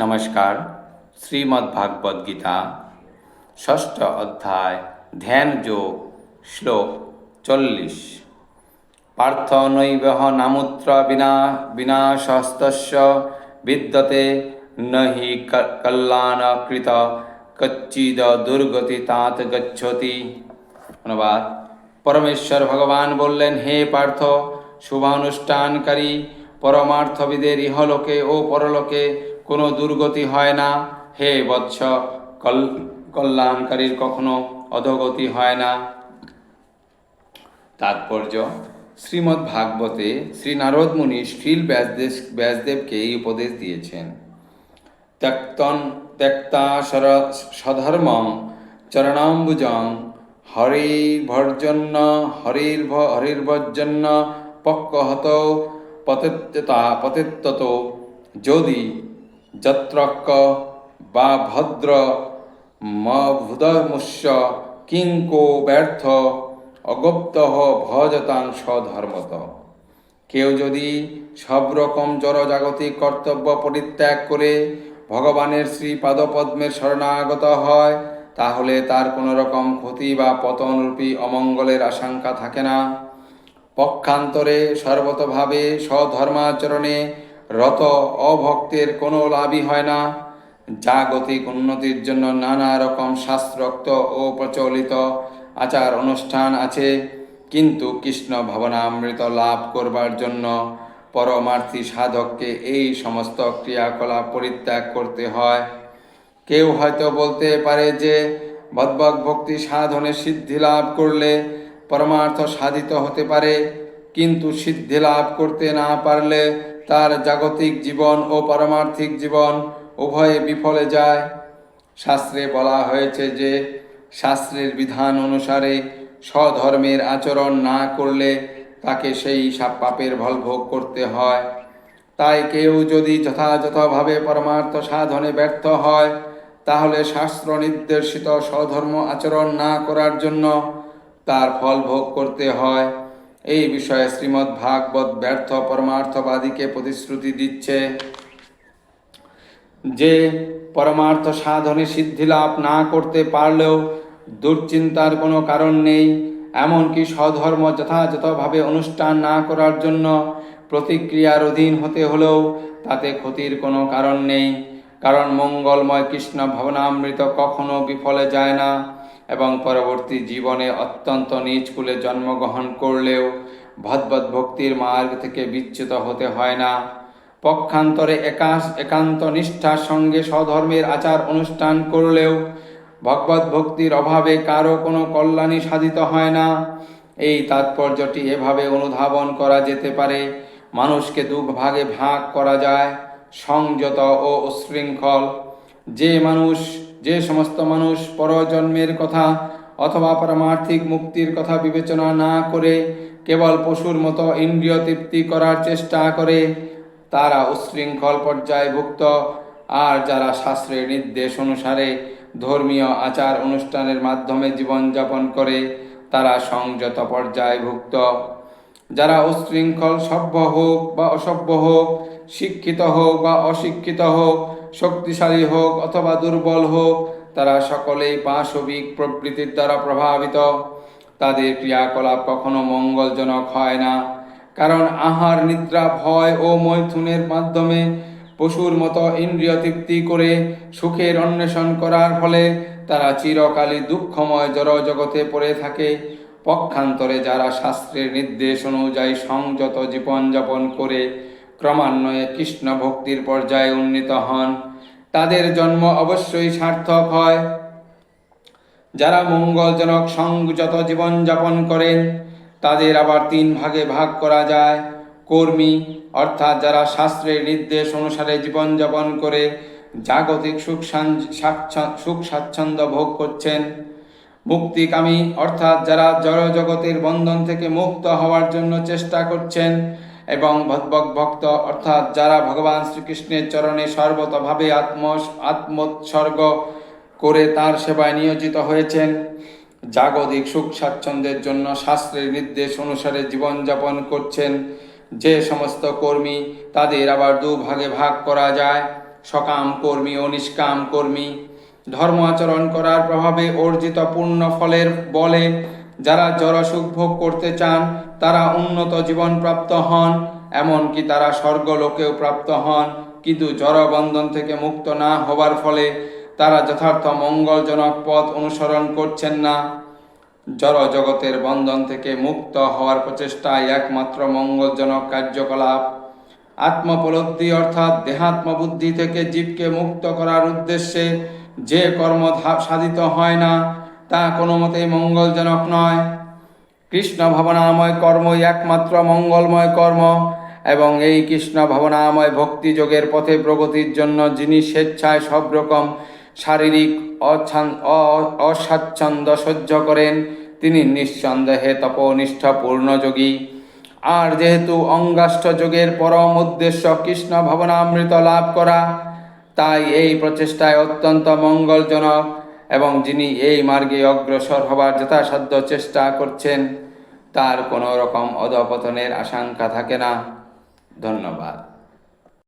নমস্কার, শ্রীমদ্ ভাগবত গীতা, ষষ্ঠ অধ্যায়, ধ্যান যোগ, শ্লোক চল্লিশ। পার্থ নৈবহ নামুত্র বিনা, বিনাশস্তস্য, বিদ্যতে নহি কল্যাণকৃত, কচ্চিদ দুর্গতি তাঁত গচ্ছতি। অনুবাদ, পরমেশ্বর ভগবান বললেন, হে পার্থ, শুভানুষ্ঠানকারী, পরমার্থবিদের ইহলোকে ও পরলোকে কোনো দুর্গতি হয় না। হে বৎস, কল, কল্যাণকারীর কখনো অধগতি হয় না। তাৎপর্য শ্রীমদ্ ভাগবতে শ্রী নারদ মুনি শ্রীল ব্যাসদেব ব্যাসদেবকে এই উপদেশ দিয়েছেন। ত্যক্তন ত্যক্তা সর সধর্মং চরণাম্বুজং হরির্ভর্জন্য, হরির্ভ, হরির্ভর্জন্য, পক্কহত, পতিত্যতা পতিত্তত যদি যত্রক্ক বা ভদ্র মভুদমুষ্য কিঙ্কো ব্যর্থ অগপ্ত ভজতাং স্বধর্মত। কেউ যদি সব রকম জড়জাগতিক কর্তব্য পরিত্যাগ করে ভগবানের শ্রী পাদপদ্মের শরণাগত হয়, তাহলে তার কোনো রকম ক্ষতি বা পতনরূপী অমঙ্গলের আশঙ্কা থাকে না। পক্ষান্তরে সর্বতভাবে স্বধর্মাচরণে রত অভক্তের কোনো লাভই হয় না। জাগতিক উন্নতির জন্য নানা রকম শাস্ত্রোক্ত ও প্রচলিত আচার অনুষ্ঠান আছে। কিন্তু কৃষ্ণ ভবনামৃত লাভ করবার জন্য পরমার্থী সাধককে এই সমস্ত ক্রিয়াকলাপ পরিত্যাগ করতে হয়। কেউ হয়তো বলতে পারে যে বদ্বক ভক্তি সাধনে সিদ্ধি লাভ করলে পরমার্থ সাধিত হতে পারে, কিন্তু সিদ্ধি লাভ করতে না পারলে তার জাগতিক জীবন ও পারমার্থিক জীবন উভয়ে বিফলে যায়। শাস্ত্রে বলা হয়েছে যে, শাস্ত্রের বিধান অনুসারে স্বধর্মের আচরণ না করলে তাকে সেই সাপ পাপের ফল ভোগ করতে হয়। তাই কেউ যদি যথাযথভাবে পরমার্থ সাধনে ব্যর্থ হয়, তাহলে শাস্ত্র নির্দেশিত স্বধর্ম আচরণ না করার জন্য তার ফল ভোগ করতে হয়। এই বিষয়ে শ্রীমদ্ ভাগবত ব্যর্থ, পরমার্থবাদীকে প্রতিশ্রুতি দিচ্ছে যে পরমার্থ সাধনে সিদ্ধি লাভ না করতে পারলেও দুশ্চিন্তার কোনো কারণ নেই। এমনকি স্বধর্ম যথাযথভাবে অনুষ্ঠান না করার জন্য প্রতিক্রিয়ার অধীন হতে হলেও তাতে ক্ষতির কোনো কারণ নেই। কারণ মঙ্গলময় কৃষ্ণ ভবনামৃত কখনো বিফলে যায় না। এবং পরবর্তী জীবনে অত্যন্ত নিজ কুলে জন্মগ্রহণ করলেও ভদ্বদ ভক্তির মার্গ থেকে বিচ্যুত হতে হয় না। পক্ষান্তরে একাশ, একান্ত নিষ্ঠার সঙ্গে স্বধর্মের আচার অনুষ্ঠান করলেও ভগবত ভক্তির অভাবে কারও কোনো কল্যাণই সাধিত হয় না। এই তাৎপর্যটি এভাবে অনুধাবন করা যেতে পারে। মানুষকে দুভাগে ভাগ করা যায়, সংযত ও উশৃঙ্খল যে মানুষ যে সমস্ত মানুষ পরজন্মের কথা অথবা পারমার্থিক মুক্তির কথা বিবেচনা না করে কেবল পশুর মতো ইন্দ্রিয় তৃপ্তি করার চেষ্টা করে, তারা উশৃঙ্খল পর্যায়ভুক্ত। আর যারা শাস্ত্রের নির্দেশ অনুসারে ধর্মীয় আচার অনুষ্ঠানের মাধ্যমে জীবনযাপন করে, তারা সংযত পর্যায়ভুক্ত। যারা উশৃঙ্খল সভ্য হোক বা অসভ্য হোক, শিক্ষিত হোক বা অশিক্ষিত হোক শক্তিশালী হোক অথবা দুর্বল হোক, তারা সকলেই পাশবিক প্রবৃত্তির দ্বারা প্রভাবিত। তাদের ক্রিয়াকলাপ কখনো মঙ্গলজনক হয় না, কারণ আহার, নিদ্রা, ভয় ও মৈথুনের মাধ্যমে পশুর মতো ইন্দ্রিয় তৃপ্তি করে সুখের অন্বেষণ করার ফলে তারা চিরকালই দুঃখময় জড়জগতে পড়ে থাকে। পক্ষান্তরে যারা শাস্ত্রের নির্দেশ অনুযায়ী সংযত জীবনযাপন করে ক্রমান্বয়ে কৃষ্ণ ভক্তির পর্যায়ে উন্নীত হন। তাদের জন্ম অবশ্যই সার্থক হয়। যারা মঙ্গলজনক সংযত জীবনযাপন করেন, তাদের আবার তিন ভাগে ভাগ করা যায়। কর্মী, অর্থাৎ যারা শাস্ত্রের নির্দেশ অনুসারে জীবনযাপন করে, জাগতিক সুখ সুখ স্বাচ্ছন্দ্য ভোগ করছেন। মুক্তিকামী, অর্থাৎ যারা জড় জগতের বন্ধন থেকে মুক্ত হওয়ার জন্য চেষ্টা করছেন এবং ভক্ত, অর্থাৎ যারা ভগবান শ্রীকৃষ্ণের চরণে সর্বতভাবে আত্ম আত্মোৎসর্গ করে তার সেবায় নিয়োজিত হয়েছেন, জাগতিক সুখ স্বাচ্ছন্দ্যের জন্য শাস্ত্রের নির্দেশ অনুসারে জীবনযাপন করছেন, যে সমস্ত কর্মী তাদের আবার দুভাগে ভাগ করা যায়, সকাম কর্মী ও নিষ্কাম কর্মী। ধর্ম আচরণ করার প্রভাবে অর্জিত পূর্ণ ফলের বলে যারা জড়সুখ ভোগ করতে চান, তারা উন্নত জীবন প্রাপ্ত হন, এমনকি তারা স্বর্গলোকেও প্রাপ্ত হন। কিন্তু জড়বন্ধন থেকে মুক্ত না হবার ফলে তারা যথার্থ মঙ্গলজনক পথ অনুসরণ করছেন না। জড় জগতের বন্ধন থেকে মুক্ত হওয়ার প্রচেষ্টাই একমাত্র মঙ্গলজনক কার্যকলাপ। আত্মপলব্ধি অর্থাৎ দেহাত্মবুদ্ধি থেকে জীবকে মুক্ত করার উদ্দেশ্যে যে কর্ম সাধিত হয় না তা কোনো মতেই মঙ্গলজনক নয়। কৃষ্ণ ভাবনাময় কর্মই একমাত্র মঙ্গলময় কর্ম এবং এই কৃষ্ণ ভাবনাময় ভক্তিযোগের পথে প্রগতির জন্য যিনি স্বেচ্ছায় সব রকম শারীরিক অস্বাচ্ছন্দ্য সহ্য করেন, তিনি নিঃসন্দেহে তপনিষ্ঠ পূর্ণযোগী আর যেহেতু অঙ্গাষ্ট যোগের পরম উদ্দেশ্য কৃষ্ণ ভাবনামৃত লাভ করা, তাই এই প্রচেষ্টায় অত্যন্ত মঙ্গলজনক। এবং যিনি এই মার্গে অগ্রসর হবার যথাসাধ্য চেষ্টা করছেন, তার কোনো রকম অধপতনের আশঙ্কা থাকে না। ধন্যবাদ।